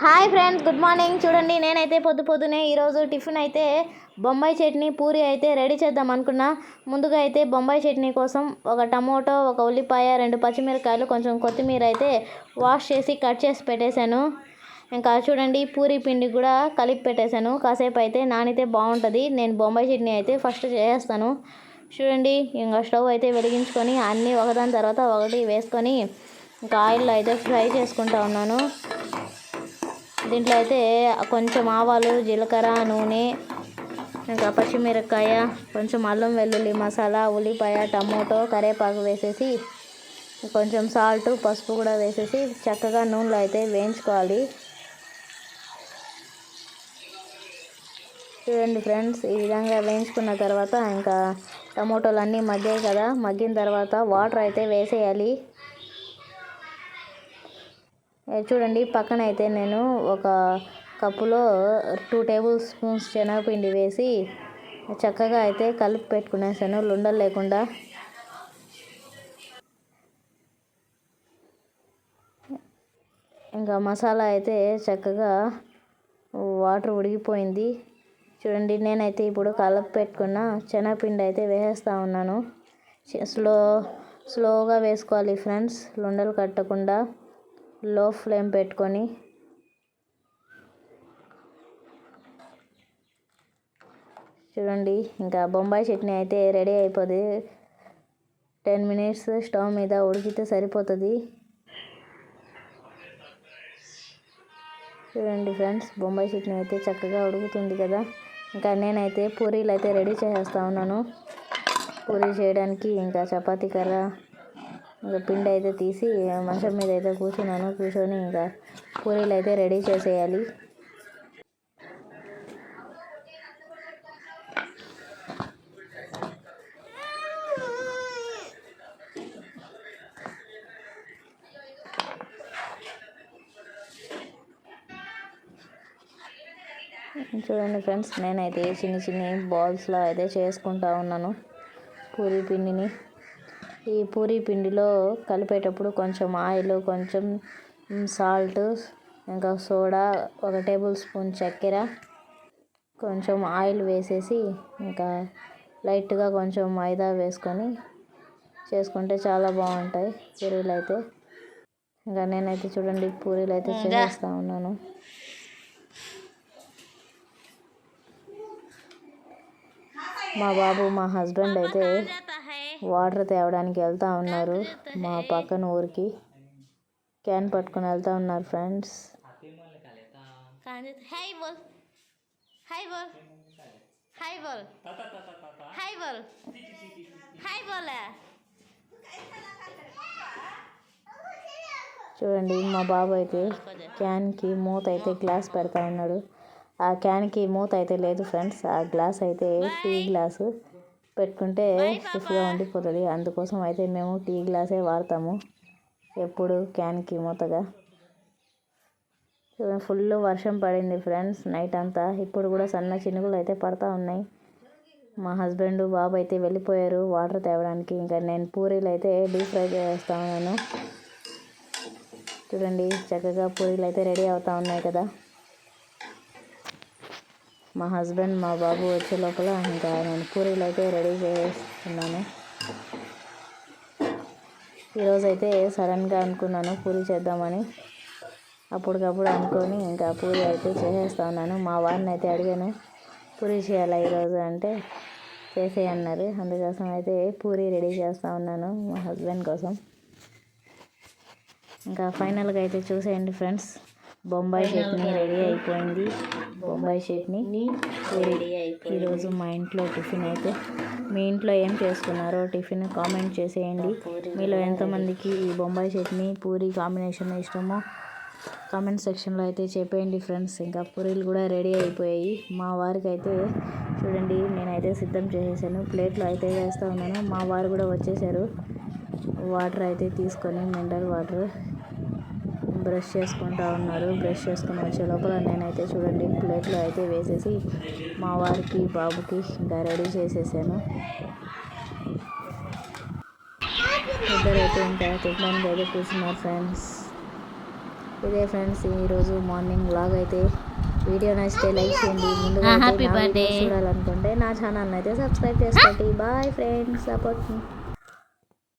Hi friends good morning. చూడండి నేనైతే పొద్దు పొద్దునే ఈరోజు టిఫిన్ అయితే బొంబాయి చట్నీ పూరి అయితే రెడీ చేద్దాం అనుకున్నా. ముందుగా అయితే బొంబాయి చట్నీ కోసం ఒక టమోటో ఒక ఉల్లిపాయ రెండు పచ్చిమిరకాయలు కొంచెం కొత్తిమీర అయితే వాష్ చేసి కట్ చేసి పెట్టేశాను. ఇంకా చూడండి పూరి పిండి కూడా కలిపి పెట్టేశాను. కాసేపు అయితే నానితే బాగుంటుంది. నేను బొంబాయి చట్నీ అయితే ఫస్ట్ చేసేస్తాను చూడండి ఇంకా స్టవ్ అయితే వెలిగించుకొని అన్నీ ఒకదాని తర్వాత ఒకటి వేసుకొని ఇంకా ఆయిల్లో అయితే ఫ్రై చేసుకుంటా ఉన్నాను. దీంట్లో అయితే కొంచెం ఆవాలు జీలకర్ర నూనె ఇంకా పచ్చిమిరపకాయ కొంచెం అల్లం వెల్లుల్లి మసాలా ఉల్లిపాయ టమోటో కరివేపాకు వేసేసి కొంచెం సాల్ట్ పసుపు కూడా వేసేసి చక్కగా నూనెలో అయితే వేయించుకోవాలి. చూడండి ఫ్రెండ్స్ ఈ విధంగా వేయించుకున్న తర్వాత ఇంకా టమోటోలు అన్నీ మగ్గాయి కదా. మగ్గిన తర్వాత వాటర్ అయితే వేసేయాలి. చూడండి పక్కన అయితే నేను ఒక కప్పులో టూ టేబుల్ స్పూన్స్ శనగపిండి వేసి చక్కగా అయితే కలిపి పెట్టుకునేసాను లుండలు లేకుండా. ఇంకా మసాలా అయితే చక్కగా వాటర్ ఉడికిపోయింది. చూడండి నేనైతే ఇప్పుడు కలప పెట్టుకున్న శనగపిండి అయితే వేసేస్తూ ఉన్నాను. స్లో స్లోగా వేసుకోవాలి ఫ్రెండ్స్ లుండలు కట్టకుండా. లో ఫ్లేమ్ పెట్టుకొని చూడండి ఇంకా బొంబాయి చట్నీ అయితే రెడీ అయిపోతుంది టెన్ మినిట్స్ స్టవ్ మీద ఉడికితే సరిపోతుంది. చూడండి ఫ్రెండ్స్ బొంబాయి చట్నీ అయితే చక్కగా ఉడుకుతుంది కదా. ఇంకా నేనైతే పూరీలు అయితే రెడీ చేసేస్తా ఉన్నాను. పూరీ చేయడానికి ఇంకా చపాతీ కర్ర పిండి అయితే తీసి మంచం మీద అయితే కూర్చున్నాను. కూర్చొని ఇంకా పూరీలు అయితే రెడీ చేసేయాలి. చూడండి ఫ్రెండ్స్ నేనైతే చిన్న చిన్న బాల్స్లో అయితే చేసుకుంటా ఉన్నాను. పూరీ పిండిని. ఈ పూరీ పిండిలో కలిపేటప్పుడు కొంచెం ఆయిల్ కొంచెం సాల్ట్ ఇంకా సోడా ఒక టేబుల్ స్పూన్ చక్కెర కొంచెం ఆయిల్ వేసేసి ఇంకా లైట్గా కొంచెం మైదా వేసుకొని చేసుకుంటే చాలా బాగుంటాయి పూరీలు అయితే ఇంకా నేనైతే చూడండి పూరీలు అయితే చేస్తూ ఉన్నాను. మా బాబు మా హస్బెండ్ అయితే వాటర్ తేవడానికి వెళ్తూ ఉన్నారు. మా పక్కన ఊరికి క్యాన్ పట్టుకొని వెళ్తూ ఉన్నారు ఫ్రెండ్స్. బోల్. బోల్. బోల్. బోల్. బోల్. చూడండి మా బాబు అయితే క్యాన్కి మూత అయితే గ్లాస్ పెడతా ఉన్నాడు. ఆ క్యాన్కి మూత అయితే లేదు ఫ్రెండ్స్. ఆ గ్లాస్ అయితే టీ గ్లాసు. పెట్టుకుంటే స్టిఫ్గా ఉండిపోతుంది. అందుకోసం అయితే మేము టీ గ్లాసే వాడతాము. ఎప్పుడు క్యాన్కి మూతగా. ఫుల్ వర్షం పడింది ఫ్రెండ్స్ నైట్ అంతా. ఇప్పుడు కూడా సన్న చినుకులు అయితే పడతా ఉన్నాయి. మా హస్బెండ్ బాబు అయితే వెళ్ళిపోయారు వాటర్ తేవడానికి. ఇంకా నేను పూరీలు అయితే డీప్ ఫ్రై చేస్తా ఉన్నాను చూడండి చక్కగా పూరీలు అయితే రెడీ అవుతా ఉన్నాయి కదా. మా హస్బెండ్ మా బాబు వచ్చే లోపల ఇంకా నేను పూరీలు అయితే రెడీ చేస్తున్నాను. ఈరోజు అయితే సడన్గా అనుకున్నాను పూరి చేద్దామని. అప్పటికప్పుడు అనుకొని ఇంకా పూరి అయితే చేసేస్తా ఉన్నాను. మా వారిని అయితే అడిగాను పూరి చేయాలా ఈరోజు? అంటే చేసే అన్నారు. అందుకోసం అయితే పూరి రెడీ చేస్తూ ఉన్నాను మా హస్బెండ్ కోసం. ఇంకా ఫైనల్గా అయితే చూసేయండి ఫ్రెండ్స్. బొంబాయి చట్నీ రెడీ అయిపోయింది. బొంబాయి చట్నీ రెడీ అయిపోయింది. ఈరోజు మా ఇంట్లో టిఫిన్ అయితే మీ ఇంట్లో ఏం చేసుకున్నారో టిఫిన్ కామెంట్ చేసేయండి. మీలో ఎంతమందికి ఈ బొంబాయి చట్నీ పూరి కాంబినేషన్ ఇష్టమో కామెంట్ సెక్షన్లో అయితే చెప్పేయండి ఫ్రెండ్స్. ఇంకా పూరీలు కూడా రెడీ అయిపోయాయి. మా వారికి అయితే చూడండి నేనైతే సిద్ధం చేసేసాను. ప్లేట్లో అయితే వేస్తూ ఉన్నాను. మా వారు కూడా వచ్చేసారు. వాటర్ అయితే తీసుకొని మినరల్ వాటర్ బ్రష్ చేసుకుంటా ఉన్నారు. బ్రష్ చేసుకుని వచ్చే లోపల నేనైతే చూడండి ప్లేట్లో అయితే వేసేసి మా వారికి బాబుకి ఇంకా రెడీ చేసేసాను. ఇద్దరైతే ఇంకా తినడానికి అయితే కూర్చున్నారు ఫ్రెండ్స్. ఇదే ఫ్రెండ్స్ ఈరోజు మార్నింగ్ వ్లాగ్ అయితే. వీడియో నచ్చితే లైక్ చేయండి. ముందుగా చూడాలనుకుంటే నా ఛానల్ అయితే సబ్స్క్రైబ్ చేసుకోండి. Bye friends support